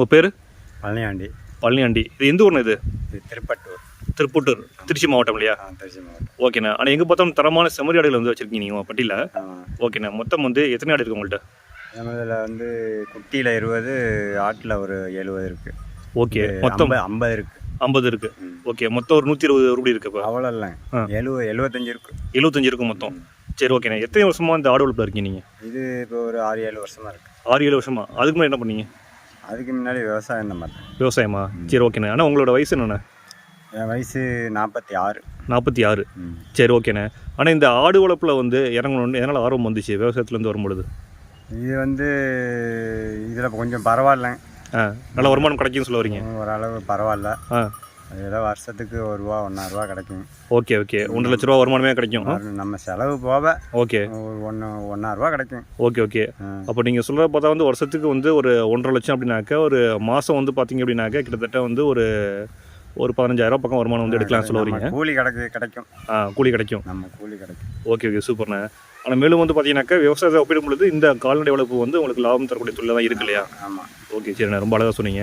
உங்கள் பேர்? பழனியாண்டி. பழனியாண்டி. இது எந்த ஊர்ண்ணா இது? திருப்பட்டூர். திருப்பூட்டூர். திருச்சி மாவட்டம் இல்லையா? திருச்சி மாவட்டம். ஓகேண்ணா. ஆனால் எங்கே பார்த்தாலும் தரமான செம்மறி ஆடுகள் வந்து வச்சுருக்கீங்க நீங்கள் பட்டியில். ஓகேண்ணா. மொத்தம் வந்து எத்தனை ஆடு இருக்கு உங்கள்கிட்ட நம்மதில் வந்து குட்டியில் இருபது ஆட்டில் ஒரு எழுபது இருக்குது ஓகே. மொத்தம் ஐம்பது இருக்குது ஐம்பது இருக்கு. ஓகே. மொத்தம் ஒரு நூற்றி இருபது ரூபாய் இருக்கு இப்போ அவ்வளோ இல்லைங்க ஆ. எழுபது எழுபத்தஞ்சு இருக்குது எழுபத்தஞ்சு இருக்கும் மொத்தம். சரி ஓகேண்ணா. எத்தனை வருஷமா இந்த ஆடு வளர்ப்பில் இருக்கீங்க நீங்கள் இது இப்போ ஒரு ஆறு ஏழு வருஷமாக இருக்குது ஆறு ஏழு வருஷமா. அதுக்கு முன்னாடி என்ன பண்ணீங்க? அதுக்கு முன்னாடி விவசாயம் தான் பார்த்தேன். விவசாயமா? சரி ஓகேண்ணா அண்ணா. உங்களோட வயசு என்னண்ணா? என் வயசு நாற்பத்தி ஆறு. நாற்பத்தி ஆறு. சரி ஓகேண்ணே ஆனால் இந்த ஆடு வளர்ப்பில் வந்து இறங்கணும்னு எதனால் ஆர்வம் வந்துச்சு? விவசாயத்துலேருந்து வரும்பொழுது? இது வந்து இதில் கொஞ்சம் பரவாயில்லைங்க. ஆ நல்ல வருமானம் கிடைக்கும்னு சொல்ல வரீங்க. ஓரளவு பரவாயில்ல. ஆ. அது ஏதோ வருஷத்துக்கு ஒரு ரூபா ஒன்றா ரூபா கிடைக்கும். Okay okay. ஒன்றரை லட்ச ரூபா வருமானமே கிடைக்கும். நம்ம செலவு போக ஓகே. ஒரு ஒன்று ரூபா கிடைக்கும். Okay okay. அப்போ நீங்கள் சொல்கிறத பார்த்தா வந்து வருஷத்துக்கு வந்து ஒரு ஒன்றரை லட்சம் அப்படின்னாக்கா ஒரு மாதம் வந்து பார்த்தீங்க அப்படின்னாக்கா கிட்டத்தட்ட வந்து ஒரு ஒரு பதினஞ்சாயிரம் பக்கம் வருமானம் வந்து எடுக்கலாம் சொல்ல வரீங்க. நம்ம கூலி கிடைக்கு கிடைக்கும். ஆ கூலி கிடைக்கும். நம்ம கூலி கிடைக்கும் ஓகே ஓகே சூப்பர்ண்ணே. ஆனால் மேலும் வந்து பார்த்தீங்கன்னாக்கா விவசாயத்தை ஒப்பிடும் பொழுது இந்த கால்நடை வளர்ப்பு வந்து உங்களுக்கு லாபம் தரக்கூடிய தொழில் தான் இருக்கு இல்லையா? ஆமாம் ஓகே சரிண்ணே ரொம்ப அழகாக சொன்னீங்க.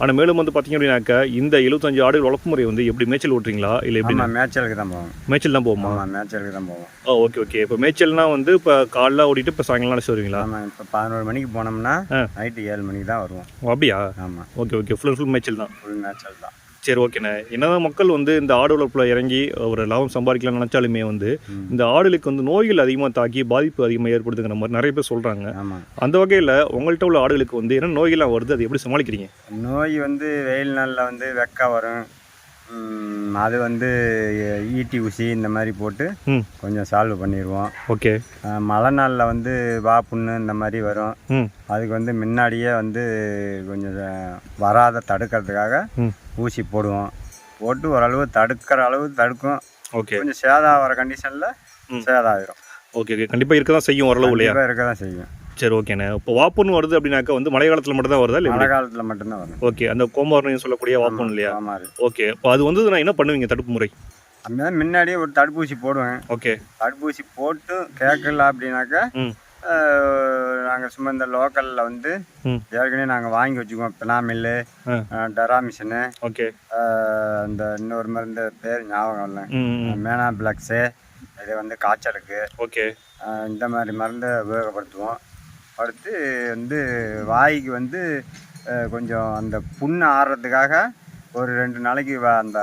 ஆனால் மேலும் வந்து பார்த்தீங்க அப்படின்னாக்கா இந்த எழுபத்தஞ்சு ஆடு வளர்ப்பு முறை வந்து எப்படி மேய்ச்சல் ஓட்டுறீங்களா? இல்லை எப்படி? ஆமாம் மேய்ச்சலுக்கு தான் போவோம். மேய்ச்சல் தான் ஆமாம் மேய்ச்சலுக்கு தான் போவோம். Oh okay okay. இப்போ மேய்ச்சல்னா வந்து இப்போ காலைல ஓடிட்டு இப்போ சாயங்காலம் அழைச்சி வருவீங்களா? இப்போ பதினோரு மணிக்கு போனோம்னா. நைட்டு ஏழு மணிக்கு தான் வருவோம். அப்படியா? ஆமாம் ஓகே ஓகே. ஃபுல் ஃபுல் மேய்ச்சல் தான். ஃபுல் மேய்ச்சல் தான். சரி ஓகேண்ணே என்னதான் மக்கள் வந்து இந்த ஆடு வளர்ப்பில் இறங்கி ஒரு லாபம் சம்பாதிக்கலாம்னு நினச்சாலுமே வந்து. இந்த ஆடுகளுக்கு வந்து நோய்கள் அதிகமாக தாக்கி பாதிப்பு அதிகமாக ஏற்படுத்துங்கிற மாதிரி நிறைய பேர் சொல்கிறாங்க அந்த வகையில் உங்கள்கிட்ட உள்ள ஆடுகளுக்கு வந்து என்ன நோய்கள்லாம் வருது அது எப்படி சமாளிக்கிறீங்க? நோய் வந்து வெயில் நாளில் வந்து வெக்கை வரும். அது வந்து ஈட்டி ஊசி இந்த மாதிரி போட்டு கொஞ்சம் சால்வ் பண்ணிடுவோம் ஓகே. மழை நாளில் வந்து வா புண்ணு இந்த மாதிரி வரும். அதுக்கு வந்து முன்னாடியே வந்து கொஞ்சம் வராத தடுக்கிறதுக்காக ஊசி போடுவோம். போட்டு ஓரளவு தடுக்கிற அளவு தடுக்கும். ஓகே. கொஞ்சம் சேதம் ஆகிற கண்டிஷனில். சேதம் ஆகிரும் ஓகே ஓகே. கண்டிப்பாக இருக்க தான் செய்யும் ஓரளவு இல்லையா? இருக்க தான் செய்யும். சரி ஓகேண்ணே இப்போ வாப்புன்னு வருது அப்படின்னாக்கா வந்து மழை காலத்தில் மட்டும் தான் வருதா இல்லை மழை காலத்தில் மட்டும்தான் வரும் ஓகே அந்த கோமார்னு சொல்லக்கூடிய வாப்புன்னு இல்லையா? ஓகே இப்போ அது வந்து நான் என்ன பண்ணுவீங்க தடுப்பு முறை? அப்படிதான் முன்னாடியே ஒரு தடுப்பூசி போடுவேன். ஓகே தடுப்பூசி போட்டு கேட்கல அப்படின்னாக்கா நாங்கள் சும்மா இந்த லோக்கலில் வந்து ஏற்கனவே நாங்கள் வாங்கி வச்சுக்குவோம். பினாமில்லு டெராமிஷனு ஓகே இந்த இன்னொரு மருந்து பேர் ஞாபகம் இல்லை மேனா பிளக்ஸு இது வந்து காய்ச்சலுக்கு ஓகே இந்த மாதிரி மருந்தை உபயோகப்படுத்துவோம். அடுத்து வந்து வாய்க்கு வந்து கொஞ்சம் அந்த புண்ணு ஆறுறதுக்காக ஒரு ரெண்டு நாளைக்கு அந்த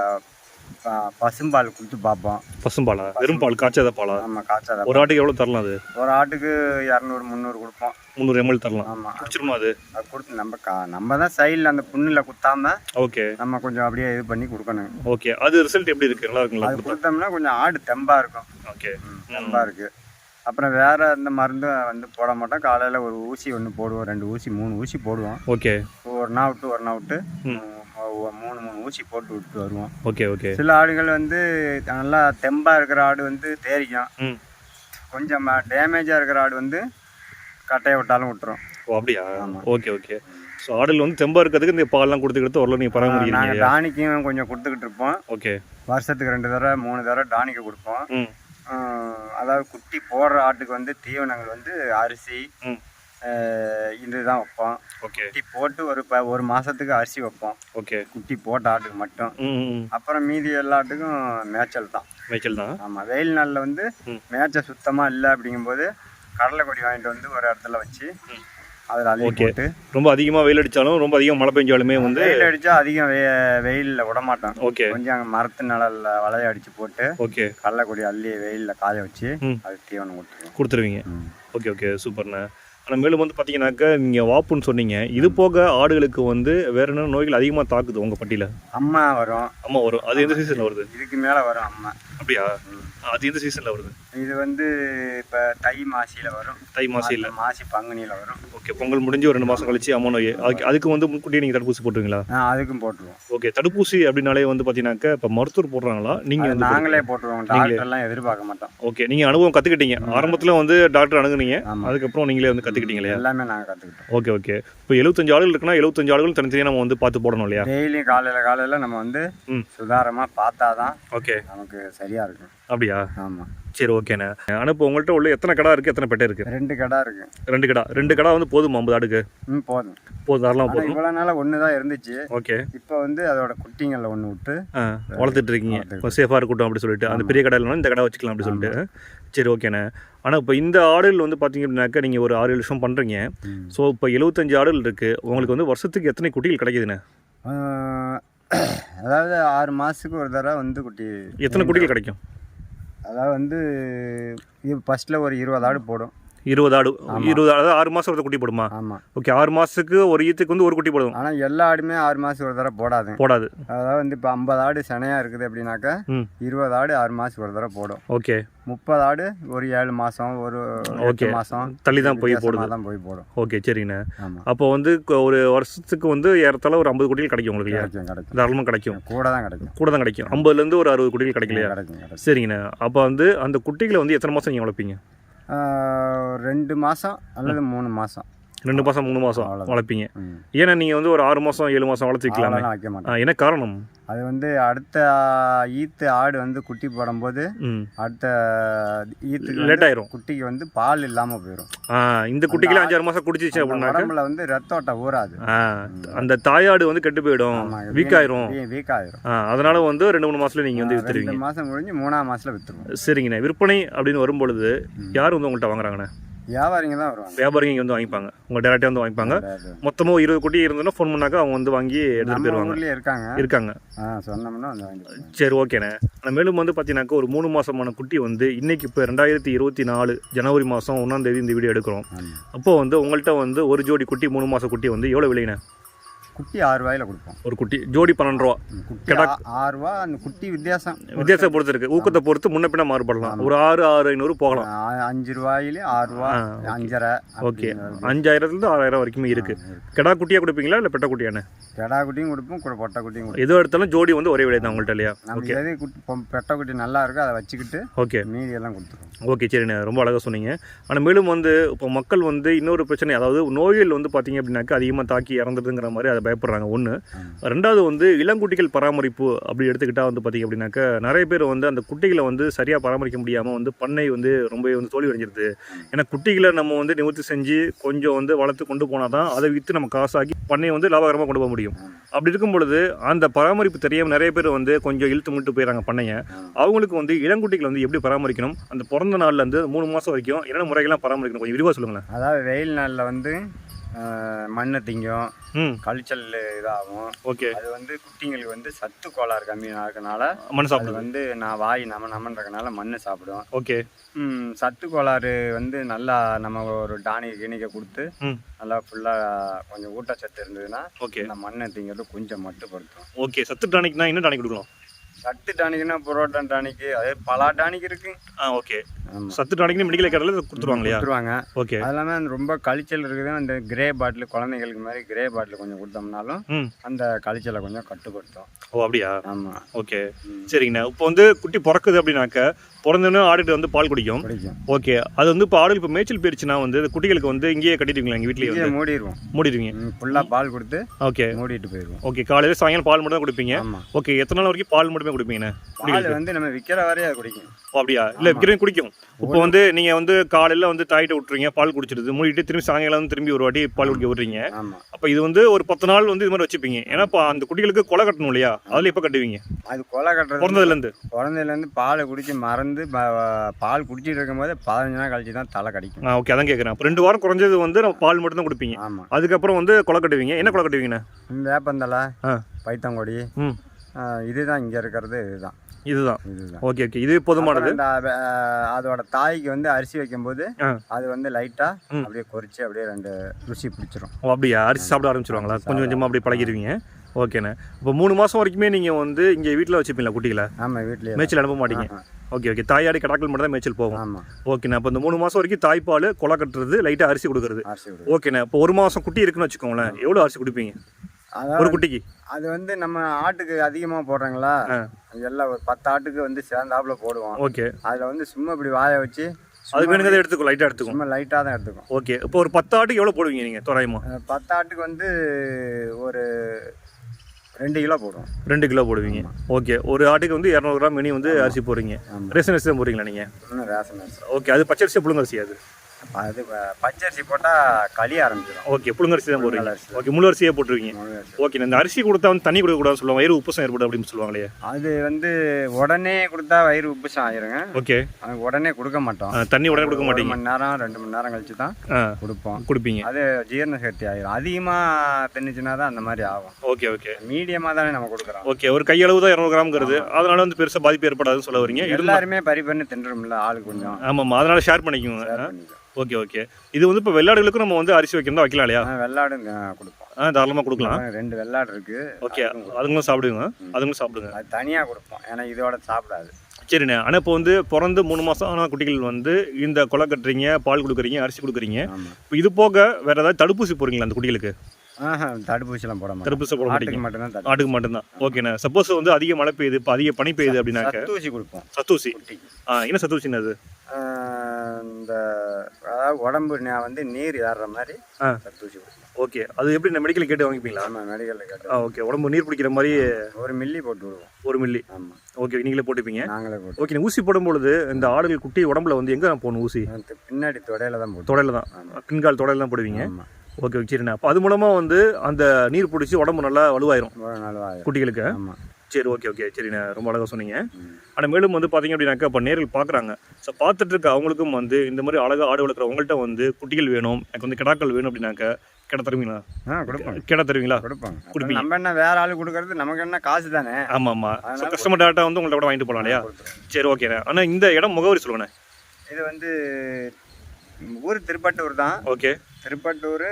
பசும்பால் கொடுத்து பார்ப்போம் பசும்பாலா? வெறும் பால் காய்ச்சாத பாலா? நம்ம காய்ச்சாத ஒரு ஆட்டுக்கு எவ்வளோ தரலாம் அது? ஒரு ஆட்டுக்கு இரநூறு முந்நூறு கொடுப்போம். முந்நூறு எம்எல் தரலாம். ஆமாம் குடிச்சிருமா அது? அது கொடுத்து நம்ம கா நம்ம தான் சைடில் அந்த புண்ணில் குத்தாம ஓகே. நம்ம கொஞ்சம் அப்படியே இது பண்ணி கொடுக்கணும். ஓகே. அது ரிசல்ட் எப்படி இருக்கு? நல்லா இருக்குங்களா? அது கொடுத்தோம்னா கொஞ்சம் ஆடு தெம்பாக இருக்கும். ஓகே. ம், தெம்பா இருக்கு. அப்புறம் வேற எந்த மருந்தும் வந்து போட மாட்டோம். காலையில் ஒரு ஊசி ஒன்று போடுவோம். ரெண்டு ஊசி மூணு ஊசி போடுவோம். ஓகே. ஒரு நாள் விட்டு ஒரு நாள் விட்டு மூணு மூணு ஊசி போட்டு விட்டு வருவோம். Okay okay. சில ஆடுகள் வந்து நல்லா தெம்பா இருக்கிற ஆடு வந்து தேரிக்கும் கொஞ்சம் டேமேஜாக இருக்கிற ஆடு வந்து கட்டையை விட்டாலும் விட்டுரும். ஓ அப்படியா. Okay okay. ஸோ ஆடுகள் வந்து தெம்பா இருக்கிறதுக்கு இந்த பால்லாம் கொடுத்துக்கிட்டு ஓரளவு நீங்கள் பராமரிக்கிறீங்க நாங்கள் டானிக்கும் கொஞ்சம் கொடுத்துக்கிட்டு இருப்போம். ஓகே. வருஷத்துக்கு ரெண்டு தடவை மூணு தடவை டானிக்கு கொடுப்போம். அதாவது குட்டி போடுற ஆட்டுக்கு வந்து தீவனங்கள் வந்து அரிசி இதுதான் வைப்போம். ஓகே. குட்டி போட்டு ஒரு ப ஒரு மாதத்துக்கு அரிசி வைப்போம். ஓகே. குட்டி போட்ட ஆட்டுக்கு மட்டும். அப்புறம் மீதி எல்லா ஆட்டுக்கும் மேய்ச்சல் தான். மேய்ச்சல் தான். ஆமாம் வெயில் நாளில் வந்து. மேய்ச்சல் சுத்தமாக இல்லை அப்படிங்கும்போது கடலை கொடி வாங்கிட்டு வந்து ஒரு இடத்துல வச்சு. அதில் ஓகே. ரொம்ப அதிகமாக வெயில் அடித்தாலும் ரொம்ப அதிகம் மழை பெஞ்சாலுமே வந்து வெயில் அடித்தா அதிகம் வெ வெயிலில் விட மாட்டோம் ஓகே. கொஞ்சம் அங்கே மரத்து நிழல்ல வலைய அடித்து போட்டு ஓகே. கடலை கொடி அள்ளி வெயிலில் காய வச்சு. அது தீவனம் கொடுத்துருவோம் கொடுத்துருவீங்க. Okay okay. சூப்பர்ண்ணே. ஆனால் மேலும் வந்து பார்த்தீங்கன்னாக்கா நீங்கள் வாப்புன்னு சொன்னீங்க. இது போக ஆடுகளுக்கு வந்து வேற என்ன நோய்கள் அதிகமாக தாக்குது உங்கள் பட்டியில்? அம்மா வரும். ஆமாம் வரும். அது எந்த சீசனில் வருது? இதுக்கு மேலே வரும் அம்மா. அப்படியா? அது எந்த சீசனில் வருது? இது வந்து இப்போ தை மாசியில் வரும். தை மாசம் இல்லை மாசி பங்குனியில் வரும். ஓகே பொங்கல் முடிஞ்சு ஒரு ரெண்டு மாதம் கழிச்சு அம்மா நோய். அதுக்கு அதுக்கு வந்து முன்கூட்டியே நீங்கள் தடுப்பூசி போட்டுருவீங்களா? ஆ அதுக்கும் போட்டுருவோம். ஓகே தடுப்பூசி அப்படின்னாலே வந்து பார்த்தீங்கன்னாக்கா இப்போ மருத்துவர் போடுறாங்களா? நீங்கள் நாங்களே போட்டுருவோம். டாக்டர்லாம் எதிர்பார்க்க மாட்டோம். ஓகே நீங்கள் அனுபவம் கற்றுக்கிட்டீங்க ஆரம்பத்தில் வந்து டாக்டர் அணுகுனீங்க. அதுக்கப்புறம் நீங்களே வந்து கற்றுக்கிட்டீங்க இல்லையா? எல்லாமே நாங்கள் கற்றுக்கிட்டோம் ஓகே ஓகே. இப்போ எழுபத்தஞ்சு ஆடுகள் இருக்குன்னா எழுபத்தஞ்சு ஆடுகள் தனித்தனியாக நம்ம வந்து பார்த்து போடணும் இல்லையா? டெய்லியும் காலையில் காலையில் நம்ம வந்து சுதாரமாக பார்த்தா தான் ஓகே. நமக்கு சரியாக இருக்கும். அப்படியா? ஆமாம் சரி ஓகேண்ணே ஆனால் இப்போ உங்கள்கிட்ட உள்ள எத்தனை கடை இருக்குது எத்தனை பெட்டை இருக்குது ரெண்டு கடை இருக்கு. ரெண்டு கடை. ரெண்டு கடை வந்து போதும் ஐம்பது ஆடுக்கு ம் போதும். போதும் ஆனால் போதும். இவ்வளோ நாளாக ஒன்று தான் இருந்துச்சு. ஓகே இப்போ வந்து அதோட குட்டிங்களில் ஒன்று விட்டு வளர்த்துட்டு இருக்கீங்க. கொஞ்சம் சேஃபாக இருக்கட்டும் அப்படி சொல்லிட்டு. அந்த பெரிய கடை இல்லைனா இந்த கடை வச்சுக்கலாம் அப்படி சொல்லிட்டு. சரி ஓகேண்ணே ஆனால் இப்போ இந்த ஆடுகள் வந்து பார்த்தீங்க அப்படின்னாக்கா நீங்கள் ஒரு ஆறு ஏழு வருஷம் பண்ணுறீங்க. ஸோ இப்போ எழுபத்தஞ்சு ஆடுகள் இருக்குது உங்களுக்கு வந்து வருஷத்துக்கு எத்தனை குட்டிகள் கிடைக்குதுண்ணே? அதாவது ஆறு மாதத்துக்கு ஒரு தடவை வந்து குட்டி எத்தனை குட்டிகள் கிடைக்கும்? அதாவது வந்து இது ஃபஸ்ட்டில் ஒரு இருபது ஆடு போடும். இருபது ஆடு இருபது அதாவது ஆறு மாதம் ஒரு குட்டி போடுமா? ஆமாம் ஓகே ஆறு மாதத்துக்கு ஒரு ஈத்துக்கு வந்து ஒரு குட்டி போடும் ஆனால் எல்லா ஆடுமே ஆறு மாதத்துக்கு ஒரு தடவை போடாது. போடாது. அதாவது வந்து இப்போ ஐம்பது ஆடு சினையாக இருக்குது அப்படின்னாக்கா இருபது ஆடு ஆறு மாதத்துக்கு ஒரு தடவை போடும். ஓகே முப்பது ஆடு ஒரு ஏழு மாதம் ஒரு Okay. மாதம் தள்ளி தான் போய் போடுது. தான் போய் போடும். ஓகே சரிங்கண்ணே. அப்போ வந்து ஒரு வருஷத்துக்கு வந்து ஏறத்தாழ ஒரு ஐம்பது குட்டிகள் கிடைக்கும் உங்களுக்கு கிடைக்கும் தாராளமாக கிடைக்கும். கூட தான் கிடைக்கும். கூட தான் கிடைக்கும். ஐம்பதுலேருந்து ஒரு அறுபது குட்டிகள் கிடைக்கலையா? சரிங்கண்ணே. அப்போ வந்து அந்த குட்டிகளை வந்து எத்தனை மாதம் நீங்கள் வளர்ப்பீங்க? ரெண்டு மாதம் அல்லது மூணு மாதம் ரெண்டு மாதம் மூணு மாதம். வளர்ப்பீங்க. ஏன்னா நீங்கள் வந்து ஒரு ஆறு மாதம் ஏழு மாதம் வளர்த்து வைக்கலாமே அவ்வளோலாம் வைக்க என்ன காரணம்? அது வந்து அடுத்த ஈத்து ஆடு வந்து குட்டி போடும்போது அடுத்த ஈத்துக்கு லேட் ஆயிரும் குட்டிக்கு வந்து பால் இல்லாமல் போயிடும் இந்த குட்டிகளே அஞ்சாறு மாதம் குடிச்சிச்சு அப்படின்னாக்க? உடம்புல வந்து ரத்தோட்டம் ஊறாது. அந்த தாயாடு வந்து கெட்டு போயிடும். வீக் ஆயிரும் வீக் ஆயிரும் அதனால வந்து ரெண்டு மூணு மாசத்துல நீங்கள் வந்து வித்துருவீங்க. மாதம் முடிஞ்சு மூணாம் மாசத்துல வித்துருவோம். சரிங்கண்ணே. விற்பனை அப்படின்னு வரும்பொழுது யார் வந்து உங்கள்கிட்ட வாங்குறாங்கண்ணே? வியாபாரிங்க தான் வருவாங்க. வியாபாரிங்க இங்க வந்து வாங்கிப்பாங்க. உங்க டேரக்டாக வந்து வாங்கிப்பாங்க. மொத்தமாக இருபது குட்டி இருந்ததுன்னா ஃபோன் பண்ணாக்கா அவங்க வந்து வாங்கி எடுத்துகிட்டு போயிடுவாங்க இருக்காங்க. இருக்காங்க. சொன்னோம்னா சரி ஓகேண்ணே ஆனால் மேலும் வந்து பார்த்தீங்கன்னாக்கா ஒரு மூணு மாசமான குட்டி வந்து இன்னைக்கு இப்போ ரெண்டாயிரத்தி இருபத்தி நாலு ஜனவரி மாதம் ஒன்றாம் தேதி இந்த வீடியோ எடுக்கிறோம். அப்போ வந்து உங்கள்கிட்ட வந்து ஒரு ஜோடி குட்டி மூணு மாச குட்டி வந்து எவ்வளோ விலைண்ணே குட்டி ஆறு ரூபாயில கொடுப்போம். ஒரு குட்டி ஜோடி பன்னெண்டு ரூபா. குட்டி ஆ- ஆறு ரூபா அந்த குட்டி வித்தியாசம். வித்தியாசத்தை பொறுத்து இருக்கு. ஊக்கத்தை பொறுத்து முன்ன பின்ன மாறுபடலாம். ஒரு ஆறு ஆறு ஐநூறு போகலாம். ஆ, அஞ்சு ரூபாயிலே ஆறு ரூபா அஞ்சரை ஓகே. அஞ்சாயிரத்துலேருந்து ஆறாயிரம் வரைக்குமே இருக்கு. கிடா குட்டியாக கொடுப்பீங்களா இல்லை பெட்ட குட்டியாண்ணே கெடா குட்டியும் கொடுப்போம் கூட பொட்டை குட்டியும் கொடுப்போம். எது எடுத்தாலும் ஜோடி வந்து ஒரே விலை தான் உங்கள்கிட்ட இல்லையா நமக்கு எது குட்டி பொ- பெட்டை குட்டி நல்லா இருக்கோ அதை வச்சுக்கிட்டு ஓகே. மீதி எல்லாம் கொடுத்துருவோம். ஓகே சரிண்ணே. ரொம்ப அழகாக சொன்னீங்க. ஆனால் மேலும் வந்து இப்போ மக்கள் வந்து இன்னொரு பிரச்சனை அதாவது நோய்கள் வந்து பார்த்தீங்க அப்படின்னாக்கா அதிகமாக தாக்கி இறந்துடுதுங்கிற மாதிரி அதை பயப்படுறாங்க. ஒன்று ரெண்டாவது வந்து இளங்குட்டிகள் பராமரிப்பு அப்படி எடுத்துக்கிட்டால் வந்து பார்த்தீங்க அப்படின்னாக்கா நிறைய பேர் வந்து அந்த குட்டிகளை வந்து சரியாக பராமரிக்க முடியாமல் வந்து பண்ணை வந்து ரொம்பவே வந்து தோல்வி அடைஞ்சிருது. ஏன்னா குட்டிகளை நம்ம வந்து நிவர்த்தி செஞ்சு கொஞ்சம் வந்து வளர்த்து கொண்டு போனால் தான் அதை விற்று நம்ம காசாக்கி பண்ணையை வந்து லாபகரமாக கொண்டு போக முடியும். அப்படி இருக்கும் பொழுது அந்த பராமரிப்பு தெரியாமல் நிறைய பேர் வந்து கொஞ்சம் இழுத்து முட்டு போயிடறாங்க பண்ணையை. அவங்களுக்கு வந்து இளங்குட்டிகளை வந்து எப்படி பராமரிக்கணும்? அந்த பிறந்த நாள்லேருந்து மூணு மாதம் வரைக்கும் என்னென்ன முறைகள்லாம் பராமரிக்கணும்? கொஞ்சம் விரிவாக சொல்லுங்களேன். அதாவது வெயில் நாளில் வந்து மண்ணை திங்கும். கழிச்சல் இதாகும். ஓகே. அது வந்து குட்டிங்களுக்கு வந்து சத்து கோளாறு கம்மியாக இருக்கனால மண் அது சாப்பிடுது வந்து நான் வாய் நம்ம நம்மன்றதுனால மண் சாப்பிடும். ஓகே. ம், சத்து கோளாறு வந்து நல்லா நம்ம ஒரு டானிக் கிணிக்க கொடுத்து நல்லா ஃபுல்லாக கொஞ்சம் ஊட்டச்சத்து இருந்ததுன்னா ஓகே. இந்த மண்ணை திங்கிறது கொஞ்சம் மட்டுப்படுத்தும். ஓகே சத்து டானிக்னா என்ன டானிக் கொடுக்கணும் சத்து டானிக்னா புரோட்டா டானிக்கு அது பலா டானிக் இருக்கு. ஆ ஓகே. சத்து டானிக்னு மெடிக்கல் கடையில் கொடுத்துருவாங்க இல்லையா? கொடுத்துருவாங்க. ஓகே. அது இல்லாமல் ரொம்ப கழிச்சல் இருக்குது அந்த கிரே பாட்டில் குழந்தைங்களுக்கு மாதிரி கிரே பாட்டில் கொஞ்சம் கொடுத்தோம்னாலும் அந்த கழிச்சலை கொஞ்சம் கட்டுப்படுத்தும். ஓ அப்படியா? ஆமாம் ஓகே. சரிங்கண்ணா. இப்போ வந்து குட்டி பிறக்குது அப்படின்னாக்க பிறந்தோன்னே ஆடுகிட்ட வந்து பால் குடிக்கும். ஓகே அது வந்து இப்போ ஆடு இப்போ மேய்ச்சல் போயிருச்சுன்னா வந்து குட்டிகளுக்கு வந்து இங்கேயே கட்டிடுவீங்களா எங்கள் வீட்லேயே வந்து? மூடிடுவோம். மூடிடுவீங்க. ஃபுல்லாக பால் கொடுத்து ஓகே மூடிட்டு போயிடுவோம். ஓகே காலையில் சாயங்காலம் பால் மட்டும் தான் கொடுப்பீங்க? ஓகே எத்தனை நாள் வரைக்கும் பால் மட்டுமே கொடுப்பீங்கண்ணே பால் வந்து நம்ம விற்கிற வரையும் அது குடிக்கும். ஓ அப்படியா? இல்லை விற்கிறேன் குடிக்கும். இப்போ வந்து நீங்கள் வந்து காலையில் வந்து தாயிட்ட விட்டுறீங்க பால் குடிச்சிடுது மூடிட்டு திரும்பி சாயங்காலம் வந்து திரும்பி ஒரு வாட்டி பால் குடிக்க விட்றீங்க. அப்போ இது வந்து ஒரு பத்து நாள் வந்து இது மாதிரி வச்சுப்பீங்க. ஏன்னா இப்போ அந்த குட்டிகளுக்கு கொலை கட்டணும் இல்லையா? அதில் எப்போ கட்டுவீங்க? அது கொலை கட்டுறது பிறந்ததுலேருந்து குழந்தையிலேருந்து பாலை குடிச்சு மறந்து ப- பால் குடிச்சிட்டு இருக்கும்போது பதினஞ்சு நாள் கழிச்சு தான் தலை கடிக்கும். ஓகே அதான் கேட்குறேன் அப்போ ரெண்டு வாரம் குறைஞ்சது வந்து நம்ம பால் மட்டும் தான் கொடுப்பீங்க. ஆமாம் அதுக்கப்புறம் வந்து கொலை கட்டுவீங்க. என்ன கொலை கட்டுவீங்கண்ணே வேப்பந்தலை பைத்தங்கொடி இதுதான் இங்கே இருக்கிறது இதுதான். இதுதான். Okay okay. இது போதுமானது? அதோட தாய்க்கு வந்து அரிசி வைக்கும்போது. அது வந்து லைட்டா. அப்படியே கொறிச்சு அப்படியே ரெண்டு ருசி பிடிச்சிரும். ஓ அப்படியா? அரிசி சாப்பிட ஆரம்பிச்சிருவாங்களா? கொஞ்சம் கொஞ்சமாக அப்படி பழகிடுவீங்க ஓகேண்ணே. இப்போ மூணு மாதம் வரைக்குமே நீங்கள் வந்து இங்கே வீட்டில் வச்சுப்பீங்களா குட்டிகளை? ஆமா வீட்லயே மேய்ச்சல் அனுப்ப மாட்டீங்க. Okay okay. தாயாடி கடாக்கள் மட்டும் தான் மேய்ச்சல் போகும். ஆமா. ஓகேண்ணா. அப்போ இந்த மூணு மாதம் வரைக்கும் தாய்ப்பால் கொலை கட்டுறது லைட்டாக அரிசி கொடுக்குறது. ஓகேண்ணா. இப்போ ஒரு மாதம் குட்டி இருக்குன்னு வச்சுக்கோங்களேன். எவ்வளோ அரிசி கொடுப்பீங்க? ஒரு குட்டிக்கு? அது வந்து நம்ம ஆட்டுக்கு அதிகமா போடுறாங்களா. எல்லாம் ஒரு பத்து ஆட்டுக்கு வந்து சேர்ந்தாப்புல போடுவோம். ஓகே. அதுல வந்து சும்மா இப்படி வாய வச்சு அது வேணுங்கிறத எடுத்துக்கோ லைட்டாக எடுத்துக்கோ. சும்மா லைட்டா தான் எடுத்துக்கும் ஓகே. இப்போ ஒரு பத்து ஆட்டுக்கு எவ்வளோ போடுவீங்க நீங்கள் தோராயமா? அஹ் பத்து ஆட்டுக்கு வந்து ஒரு ரெண்டு கிலோ போடுவோம். ரெண்டு கிலோ போடுவீங்க. ஓகே ஒரு ஆட்டுக்கு வந்து இரநூறு கிராம் மினி வந்து அரிசி போடுறீங்க. ரேஷன் அரிசி தான் போடுறீங்களா நீங்கள் ரேஷன் அரிசி ஓகே அது பச்சை அரிசி புழுங்கரிசி அது? அது பச்சரிசி போட்டால் களி ஆரம்பிச்சிடும் ஓகே புழுங்கரிசி தான் போடுறீங்க ஓகே முழு அரிசியே போட்டுருவீங்க. ஓகே இந்த அரிசி கொடுத்தா வந்து தண்ணி கொடுக்கக்கூடாதுன்னு சொல்லுவாங்க வயிறு உப்புசம் ஏற்படும் அப்படின்னு சொல்லுவாங்களே. அது வந்து உடனே கொடுத்தா வயிறு உப்புசம் ஆயிருங்க. ஓகே. அது உடனே கொடுக்க மாட்டோம். தண்ணி உடனே கொடுக்க மாட்டீங்க. மணி நேரம் ரெண்டு மணி நேரம் கழிச்சு தான் கொடுப்போம். கொடுப்பீங்க. அது ஜீரண சக்தி ஆயிரும். அதிகமாக தின்னுச்சுன்னா தான் அந்த மாதிரி ஆகும். Okay okay. மீடியமாக தானே நம்ம கொடுக்குறோம். ஓகே ஒரு கையளவு தான் இரநூறு கிராம்ங்கிறது அதனால வந்து பெருசாக பாதிப்பு ஏற்படாதுன்னு சொல்ல வரீங்க. எல்லாருமே பறி பண்ணி தின்றும்ல ஆளு கொஞ்சம். ஆமாம் அதனால ஷேர் பண்ணிக்கோங்க. Okay okay. இது வந்து இப்போ வெள்ளாடுகளுக்கும் நம்ம வந்து அரிசி வைக்கிறதா வைக்கலாம் இல்லையா ஆ, வெள்ளாடு ஆ, கொடுப்போம். ஆ தாராளமாக கொடுக்கலாம். ரெண்டு வெள்ளாடு இருக்கு. ஓகே அதுங்களும் சாப்பிடுங்க அதுங்களும் சாப்பிடுங்க. அது தனியாக கொடுப்போம். ஏன்னா இதோட சாப்பிடாது. சரிண்ணே. ஆனால் இப்போ வந்து பிறந்து மூணு மாதம் ஆன குட்டிகள் வந்து இந்த கொலை கட்டுறீங்க பால் கொடுக்குறீங்க அரிசி கொடுக்குறீங்க. இப்போ இது போக வேற ஏதாவது தடுப்பூசி போடுறீங்களா அந்த குட்டிகளுக்கு? தடுப்பூசிலாம் போட மாட்டோம் தடுப்பூசி போட மாட்டீங்க. மட்டும்தான் ஆட்டுக்கு மட்டும்தான். ஓகேண்ணே சப்போஸ் வந்து அதிக மழை பெய்யுது இப்போ அதிக பனி பெய்யுது அப்படின்னாக்க சத்தூசி கொடுப்போம். சத்தூசி. ஆ என்ன சத்தூசின்னு அது? இந்த அதாவது உடம்பு நே- வந்து நீர் ஏறுற மாதிரி. சத்தூசி கொடுப்போம். ஓகே அது எப்படி இந்த மெடிக்கல் கேட்டு வாங்கிப்பீங்களா? ஆமாம் மெடிக்கலில் கேட்டு ஆ ஓகே உடம்பு நீர் பிடிக்கிற மாதிரி ஒரு மில்லி போட்டு விடுவோம். ஒரு மில்லி ஆமாம் ஓகே நீங்களே போட்டுப்பீங்க? நாங்களே போட்டு ஓகே ஊசி போடும்பொழுது இந்த ஆடுகள் குட்டி உடம்புல வந்து எங்கே போகணும் ஊசி? பின்னாடி தொடையில தான் போட்டு தொடையில தான். பின்கால் தொடையில தான் போடுவீங்க? ஆமாம் ஓகே சரிண்ணே. அப்போ அது மூலமாக வந்து அந்த நீர் பிடிச்சி உடம்பு நல்லா வலுவாயிரும். குட்டிகளுக்கு? சரி ஓகே ஓகே. சரிண்ணே. ரொம்ப அழகாக சொன்னீங்க. ஆனால் மேலும் வந்து பார்த்தீங்க அப்படின்னாக்கா இப்போ நேரில் பார்க்குறாங்க ஸோ பார்த்துட்டு இருக்க அவங்களுக்கும் வந்து இந்த மாதிரி அழகாக ஆடு வளர்க்குற உங்கள்கிட்ட வந்து குட்டிகள் வேணும் எனக்கு வந்து கிடாக்கள் வேணும் அப்படின்னாக்கா கிட தருவீங்களா? ஆ கொடுப்போம் கிட தருவீங்களா? கொடுப்பாங்க. கொடுப்பீங்க. நம்ம என்ன வேற ஆளு கொடுக்கறது நமக்கு என்ன காசு தானே? ஆமாம் ஆமாம் ஸோ கஸ்டமர் டேட்டா வந்து உங்கள்ட்ட கூட வாங்கிட்டு போகலாம் இல்லையா. சரி ஓகேண்ணே. ஆனால் இந்த இடம் முகவரி சொல்லுங்கண்ணே. இது வந்து ஊர் திருப்பட்டூர் தான். ஓகே. திருப்பட்டூர்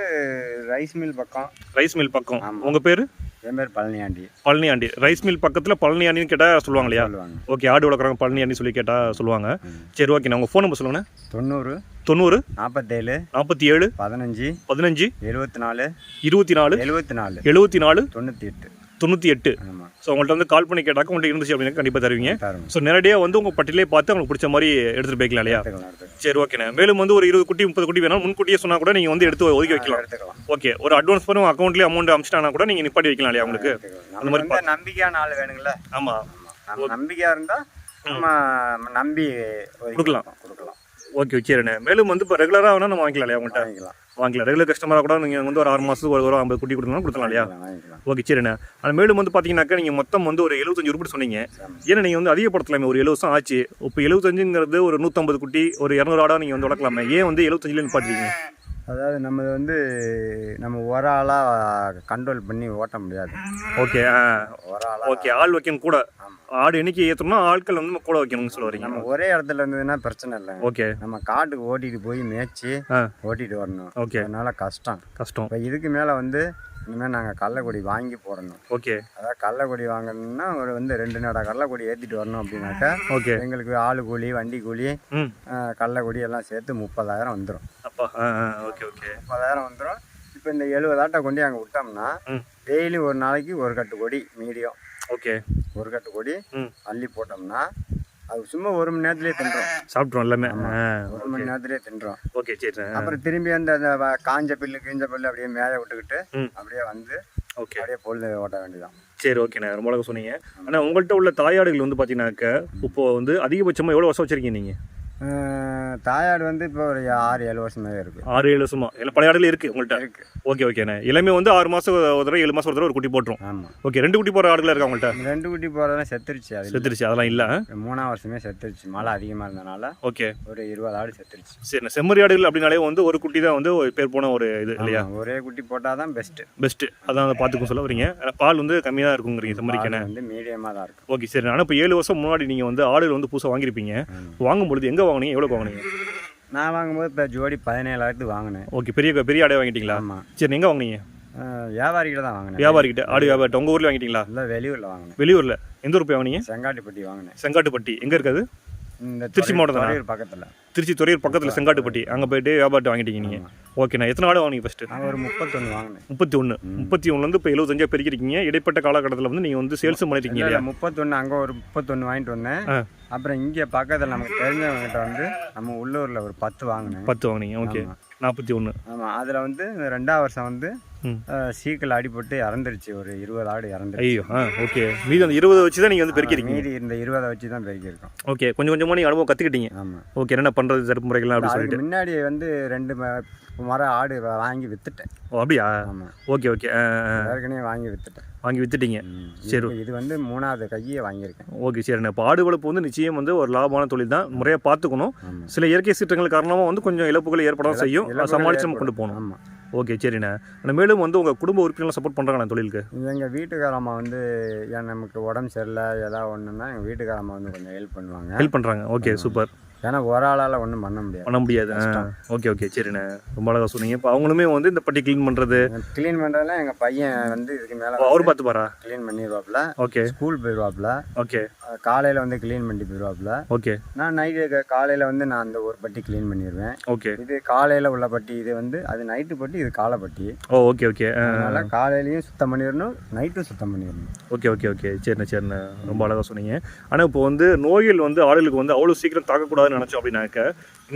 ரைஸ் மில் பக்கம். ரைஸ் மில் பக்கம். உங்கள் பேர்? என் பேர் பழனியாண்டி. பழனி ஆண்டி ரைஸ் மில் பக்கத்தில் பழனி ஆண்டின்னு கேட்டால் சொல்லுவாங்க இல்லையா? சொல்லுவாங்க. ஓகே ஆடு வளர்க்குறாங்க பழனி ஆண்டி சொல்லி கேட்டால் சொல்லுவாங்க. சரி ஓகேண்ணே உங்கள் ஃபோன் நம்பர் சொல்லுங்கண்ணே. தொண்ணூறு தொண்ணூறு நாற்பத்தேழு நாற்பத்தி ஏழு பதினஞ்சு பதினஞ்சு எழுபத்தி நாலு இருபத்தி நாலு எழுபத்தி நாலு எழுபத்தி நாலு தொண்ணூற்றி எட்டு. தொண்ணூற்றி எட்டு. ஸோ உங்கள்கிட்ட வந்து கால் பண்ணி கேட்டாக்க உங்கள்கிட்ட இருந்துச்சு அப்படின்னா கண்டிப்பாக தருவீங்க. ஸோ நேரடியாக வந்து உங்கள் பட்டியலே பார்த்து உங்களுக்கு பிடிச்ச மாதிரி எடுத்துகிட்டு போய்க்கலாம் இல்லையா? சரி ஓகேண்ணே மேலும் வந்து ஒரு இருபது குட்டி முப்பது குட்டி வேணாலும் முன்கூட்டியே சொன்னால் கூட நீங்கள் வந்து எடுத்து ஒதுக்கி வைக்கலாம். ஓகே ஒரு அட்வான்ஸ் பண்ணி அக்கௌண்ட்லேயே அமௌண்ட் அமிச்சிட்டாங்கன்னா கூட நீங்கள் நிப்பாட்டி வைக்கலாம் இல்லையா உங்களுக்கு நம்ம வந்து நம்பிக்கையான ஆள் வேணுங்களே ஆமாம் நம்ம நம்பிக்கையா இருந்தா நம்ம நம்பி கொடுக்கலாம். ஓகே சரிண்ணே. மேலும் வந்து இப்போ ரெகுலராக வேணால் நம்ம வாங்கிக்கலாம் இல்லையா உங்கள்கிட்ட வாங்கிக்கலாம். வாங்கிக்கலாம். ரெகுலர் கஸ்டமராக கூட நீங்கள் வந்து ஒரு ஆறு மாதத்துக்கு ஒரு ஒரு ஐம்பது குட்டி கொடுக்கலாம் கொடுக்கலாம் இல்லையா? ஓகே சரிண்ணே. ஆனால் மேலும் வந்து பார்த்தீங்கன்னாக்கா நீங்கள் மொத்தம் வந்து ஒரு எழுபத்தஞ்சு உருப்படி சொன்னீங்க. ஏன்னா நீங்கள் வந்து அதிகப்படுத்தலாமே ஒரு எழுபது வருஷம் ஆச்சு. இப்போ எழுபத்தஞ்சுங்கிறது ஒரு நூற்றம்பது குட்டி ஒரு இரநூறு ஆடாக நீங்கள் வந்து வளர்க்கலாமே. ஏன் வந்து எழுபத்தஞ்சில் நிப்பாட்டுறீங்க அதாவது நம்ம வந்து நம்ம ஒரு ஆளா கண்ட்ரோல் பண்ணி ஓட்ட முடியாது. ஓகே ஒரு ஆளா ஓகே ஆள் வைக்கணும் கூட. ஆடு எண்ணிக்கை ஏற்றணும்னா ஆட்கள் வந்து நம்ம கூட வைக்கணும்னு சொல்ல வரீங்க. நம்ம ஒரே இடத்துல இருந்ததுன்னா பிரச்சனை இல்லை. ஓகே நம்ம காட்டுக்கு ஓட்டிட்டு போய் மேய்ச்சி ஓட்டிட்டு வரணும். ஓகே அதனால கஷ்டம். கஷ்டம். இப்போ இதுக்கு மேலே வந்து இனிமேல் நாங்கள் கடலக்கொடி வாங்கி போடணும். ஓகே. அதாவது கடலக்கொடி வாங்கணும்னா ஒரு வந்து ரெண்டு நட கடலக்கொடி ஏற்றிட்டு வரணும் அப்படின்னாக்கா ஓகே. எங்களுக்கு ஆளு கூலி வண்டி கூலி கடலக்கொடி எல்லாம் சேர்த்து முப்பதாயிரம் வந்துடும் ஓகே ஓகே. முப்பதாயிரம் வந்துடும் இப்போ இந்த எழுபது ஆட்டை கொண்டு அங்கே விட்டோம்னா டெய்லி ஒரு நாளைக்கு ஒரு கட்டு கொடி மீடியம். ஓகே. ஒரு கட்டு கொடி அள்ளி போட்டோம்னா அது சும்மா ஒரு மணி நேரத்துலேயே தின்றோம். சாப்பிட்றோம் எல்லாமே. ஒரு மணி நேரத்துலேயே தின்றோம். ஓகே சரி அப்புறம் திரும்பி அந்த காஞ்ச பில்லு கீஞ்ச பில்லு அப்படியே மேலே விட்டுக்கிட்டு. அப்படியே வந்து ஓகே. அப்படியே பொழுது ஓட்ட வேண்டியதான் சரி ஓகேண்ணே ரொம்ப அழகாக சொன்னீங்க. ஆனால் உங்கள்கிட்ட உள்ள தாயாடுகள் வந்து பார்த்தீங்கன்னாக்க இப்போ வந்து அதிகபட்சமாக எவ்வளோ வருஷம் வச்சிருக்கீங்க நீங்கள் தாயாடு வந்து இப்போ ஒரு ஆறு ஏழு வருஷமாவே இருக்கு. ஆறு ஏழு வருஷமா? இல்லை பழைய ஆடுகள் இருக்குது உங்கள்கிட்ட இருக்கு. ஓகே ஓகேண்ணே எல்லாமே வந்து ஆறு மாதம் ஒரு தடவை ஏழு மாதம் ஒரு தடவை ஒரு குட்டி போட்டுரும். ஆமாம் ஓகே ரெண்டு குட்டி போகிற ஆடுகள் இருக்கா உங்கள்கிட்ட ரெண்டு குட்டி போகிறதெல்லாம் செத்துருச்சு அது. செத்துருச்சு அதெல்லாம் இல்லை மூணாம் வருஷமே செத்துருச்சு மழை அதிகமாக இருந்தனால ஓகே. ஒரு இருபது ஆடு செத்துருச்சு. சரி செம்மறி ஆடுகள் அப்படின்னாலே வந்து ஒரு குட்டி தான் வந்து ஒரு பேர் போன ஒரு இது இல்லையா? ஒரே குட்டி போட்டால் தான் பெஸ்ட்டு பெஸ்ட்டு அதான் அதை பார்த்துக்கும் சொல்ல வரீங்க. பால் வந்து கம்மியாக தான் இருக்குங்கிறீங்க செம்மறிக்கானே வந்து மீடியமாக தான் இருக்கும் ஓகே சரி ஆனால் இப்போ ஏழு வருஷம் முன்னாடி நீங்கள் வந்து ஆடுகள் வந்து புதுசாக வாங்கியிருப்பீங்க. வாங்கும் எங்கே வாங்குனீங்க? எவ்வளோ வாங்குனீங்க? நான் வாங்கும்போது இப்போ ஜோடி பதினேழாயிரத்துக்கு வாங்கினேன். ஓகே பெரிய பெரிய ஆடை வாங்கிட்டீங்களா? ஆமாம் சரி எங்கே வாங்குனீங்க? வியாபாரிகிட்ட தான் வாங்கினேன். வியாபாரிகிட்ட ஆடு வியாபாரிட்ட உங்கள் ஊரில் வாங்கிட்டீங்களா? இல்லை வெளியூரில் வாங்கினேன். வெளியூரில். எந்த ஊர் போய் வாங்குனீங்க? செங்காட்டிப்பட்டி வாங்கினேன். செங்காட்டுப்பட்டி. எங்கே இருக்காது திருச்சி மாவட்டம் பக்கத்தில். திருச்சி துறையூர் பக்கத்தில் செங்காட்டுப்பட்டி. அங்கே போயிட்டு வியாபாரத்தை வாங்கிட்டீங்க நீங்கள் ஓகேண்ணா எத்தனை ஆடு வாங்கினீங்க ஃபஸ்ட்டு நான் ஒரு முப்பத்தொன்று வாங்கினேன். முப்பத்தி ஒன்று முப்பத்தி ஒன்றுலேருந்து இப்போ எழுபத்தஞ்சா பெருக்கிருக்கீங்க. இடைப்பட்ட காலகட்டத்தில் வந்து நீங்கள் வந்து சேல்ஸும் பண்ணிருக்கீங்க இல்லை இல்லையா? முப்பத்தொன்று அங்கே ஒரு முப்பத்தொன்று வாங்கிட்டு வந்தேன். அப்புறம் இங்கே பக்கத்தில் நமக்கு தெரிஞ்சவங்ககிட்ட வந்து நம்ம உள்ளூரில் ஒரு பத்து வாங்கினேன். பத்து வாங்கினீங்க. ஓகே. நாற்பத்தி ஒன்று ஆமாம் அதில் வந்து ரெண்டாவது வருஷம் வந்து. சீக்கில் அடிபட்டு இறந்துருச்சு. ஒரு இருபது ஆடு இறந்துருச்சு. ஐயோ ஆ ஓகே. மீதி அந்த இருபது வச்சு தான் நீங்கள் வந்து பெருக்கிறீங்க மீதி இந்த இருபதை வச்சு தான் பெருக்கியிருக்கோம். ஓகே. கொஞ்சம் கொஞ்சமாக நீங்கள் அனுபவம் கற்றுக்கிட்டீங்க ஆமாம் ஓகே என்ன பண்ணுறது தடுப்பு முறைகள்லாம் அப்படின்னு சொல்லிட்டு. முன்னாடி வந்து ரெண்டு ம- மரம் ஆடு வாங்கி வித்துட்டேன். ஓ அப்படியா? ஆமாம் ஓகே ஓகே. ஏற்கனவே வாங்கி வித்துட்டேன். வாங்கி வித்துட்டீங்க. சரி. இது- வந்து மூணாவது கையே வாங்கியிருக்கேன். ஓகே சரிண்ணே இப்போ ஆடு வளர்ப்பு வந்து நிச்சயம் வந்து ஒரு லாபமான தொழில் தான். முறையாக பார்த்துக்கணும். சில இயற்கை சீற்றங்கள் காரணமாக வந்து கொஞ்சம் இழப்புகள் ஏற்பட செய்யும். நம்ம கொண்டு போகணும். ஆமாம் ஓகே சரிண்ணே. ஆனால் மேலும் வந்து உங்கள் குடும்ப உறுப்பினர்கள் சப்போர்ட் பண்ணுறாங்க தொழிலுக்கு? எங்கள் வீட்டுக்காரம்மா வந்து ஏன் நமக்கு உடம்பு சரியில்லை ஏதாவது ஒன்றுன்னா எங்கள் வீட்டுக்காரம்மா வந்து கொஞ்சம் ஹெல்ப் பண்ணுவாங்க. ஹெல்ப் பண்ணுறாங்க ஓகே சூப்பர். ஏன்னா ஒரு ஆளால் ஒன்றும் பண்ண முடியாது. பண்ண முடியாது. ஓகே ஓகே சரிண்ணே. ரொம்ப அழகாக சொன்னீங்க. இப்போ அவங்களுமே வந்து இந்த பட்டி க்ளீன் பண்ணுறது க்ளீன் பண்ணுறதுல எங்கள் பையன் வந்து இதுக்கு மேலே அவர் பார்த்து பாரா க்ளீன் பண்ணிடுவாப்புல ஓகே ஸ்கூல் போயிடுவாப்புல ஓகே காலையில் வந்து க்ளீன் பண்ணி போயிடுவாப்புல ஓகே நான் நைட்டு காலையில் வந்து நான் அந்த ஒரு பட்டி க்ளீன் பண்ணிடுவேன் ஓகே இது காலையில் உள்ள பட்டி இது வந்து அது நைட்டு பட்டி இது காலை பட்டி. ஓ ஓகே ஓகே அதனால காலையிலையும் சுத்தம் பண்ணிடணும் நைட்டும் சுத்தம் பண்ணிடணும். ஓகே ஓகே ஓகே சரிண்ணே சரிண்ணே. ரொம்ப அழகாக சொன்னீங்க. ஆனால் இப்போ வந்து நோய்கள் வந்து ஆடுகளுக்கு வந்து அவ்வளோ சீக்கிரம் தாக்கக்கூடாதுன்னு நினச்சோம் அப்படின்னாக்க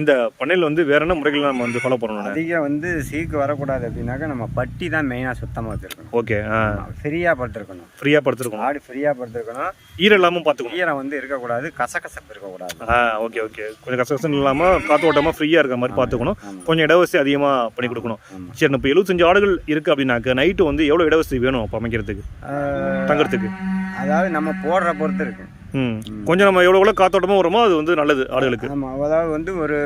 இந்த பண்ணையில் வந்து வேற என்ன முறைகள் நம்ம வந்து ஃபாலோ பண்ணணும்? அதிகம் வந்து சீக்கு வரக்கூடாது அப்படின்னாக்கா நம்ம பட்டி தான் மெயினாக சுத்தமாக வச்சுருக்கணும். ஓகே ஃப்ரீயாக படுத்துருக்கணும். ஃப்ரீயாக படுத்துருக்கோம் ஆடு ஃப்ரீயாக படுத்துருக்கணும். ஈரம் இல்லாமல் பார்த்துக்கணும். ஈரம் வந்து இருக்கக்கூடாது கசகசப்பு இருக்கக்கூடாது. ஆ ஓகே ஓகே கொஞ்சம் கஷ்டம் இல்லாமல் காற்று ஓட்டமாக ஃப்ரீயாக இருக்க மாதிரி பார்த்துக்கணும். கொஞ்சம் இடவசதி அதிகமாக பண்ணி கொடுக்கணும். சரி இப்போ எழுபத்தஞ்சு ஆடுகள் இருக்குது அப்படின்னாக்க நைட்டு வந்து எவ்வளோ இடவசதி வேணும் அப்போ அமைக்கிறதுக்கு? தங்குறதுக்கு? அதாவது நம்ம போடுற பொறுத்து இருக்கு. ம் கொஞ்சம் நம்ம எவ்வளோ எவ்வளோ காத்தோட்டமாக வருமோ அது வந்து நல்லது ஆடுகளுக்கு. ஆமாம் அதாவது வந்து ஒரு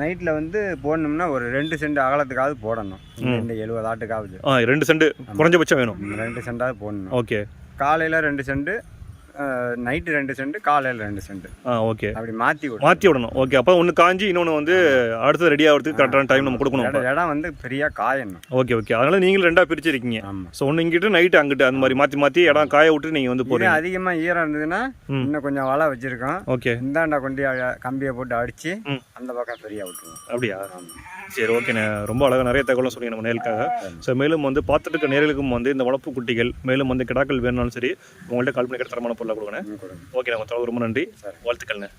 நைட்டில் வந்து போடணும்னா ஒரு ரெண்டு சென்ட் அகலத்துக்காவது போடணும். ரெண்டு எழுபது ஆட்டுக்காவது. ஆ ரெண்டு சென்ட் குறைஞ்சபட்சம் வேணும். ரெண்டு சென்டாவது போடணும். ஓகே. காலையில் ரெண்டு சென்ட் நைட்டு ரெண்டு சென்ட் காலையில் ரெண்டு சென்ட் ஆ ஓகே அப்படி மாற்றி விடணும். மாற்றி விடணும். ஓகே அப்போ ஒன்று காஞ்சி இன்னொன்று வந்து அடுத்தது ரெடி ஆகிறதுக்கு கரெக்டான டைம் நம்ம கொடுக்கணும் இடம் வந்து பெரிய காயணும் ஓகே ஓகே அதனால நீங்களும் ரெண்டாக பிரிச்சிருக்கீங்க. ஸோ ஒன்று இங்கிட்டு நைட்டு அங்கிட்டு அந்த மாதிரி மாற்றி மாற்றி இடம் காய விட்டு நீங்கள் வந்து போகிறீங்க அதிகமாக ஈரம் இருந்ததுன்னா. இன்னும் கொஞ்சம் வலை வச்சுருக்கோம். ஓகே இந்தாண்டா கொண்டு கம்பியை போட்டு அடித்து. அந்த பக்கம் ஃப்ரீயாக விட்டுருவோம். அப்படியா? சரி ஓகேண்ணே ரொம்ப அழகாக நிறைய தகவலும் சொன்னீங்க நம்ம நேருக்காக ஸோ மேலும் வந்து பார்த்துட்டு இருக்க நேர்களுக்கும் வந்து இந்த வளர்ப்பு குட்டிகள் மேலும் வந்து கிடாக்கள் வேணும்னாலும் சரி உங்கள்கிட்ட கால் பண்ணி தரமான பொருளாக கொடுங்க ம், கொடுங்க. ஓகே நம்ம ரொம்ப நன்றி. வாழ்த்துக்கள்ண்ணே